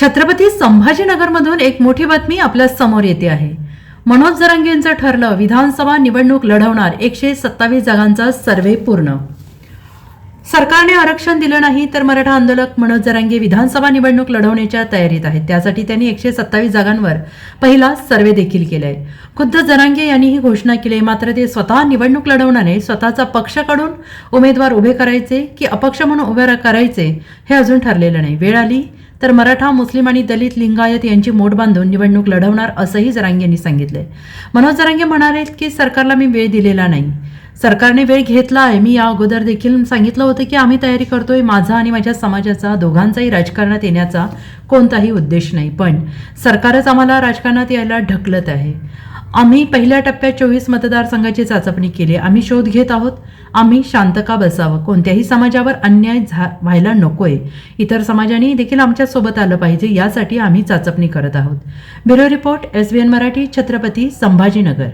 छत्रपती संभाजीनगरमधून एक मोठी बातमी आपल्यासमोर येते आहे. मनोज जरांगे यांचं ठरलं विधानसभा निवडणूक लढवणार एकशे सत्तावीस जागांचा सर्व्हे पूर्ण सरकारने आरक्षण दिलं नाही तर मराठा आंदोलक मनोज जरांगे विधानसभा निवडणूक लढवण्याच्या तयारीत आहेत. त्यासाठी त्यांनी एकशे सत्तावीस जागांवर पहिला सर्वे देखील केलाय. खुद्द जरांगे यांनी ही घोषणा केली आहे. मात्र ते स्वतः निवडणूक लढवणारे स्वतःचा पक्ष काढून उमेदवार उभे करायचे की अपक्ष म्हणून उभे करायचे हे अजून ठरलेलं नाही. वेळ आली तर मराठा मुस्लिम आणि दलित लिंगायत यांची मोठ बांधून निवडणूक लढवणार असंही जरांगे यांनी सांगितलंय. मनोज जरांगे म्हणाले की सरकारला मी वेळ दिलेला नाही. सरकारने वेळ घेतला आहे. मी या अगोदर देखील सांगितलं होतं की आम्ही तयारी करतोय माझा आणि माझ्या समाजाचा दोघांचाही राजकारणात येण्याचा कोणताही उद्देश नाही. पण सरकारच आम्हाला राजकारणात यायला ढकलत आहे. आम्ही पहिल्या टप्प्यात चोवीस मतदारसंघाची चाचपणी केली. आम्ही शोध घेत आहोत. आम्ही शांत का बसावं? कोणत्याही समाजावर अन्याय झा व्हायला नकोय. इतर समाजाने देखील आमच्यासोबत आलं पाहिजे. यासाठी आम्ही चाचपणी करत आहोत. Bureau report S B N Marathi Chhatrapati Sambhajinagar.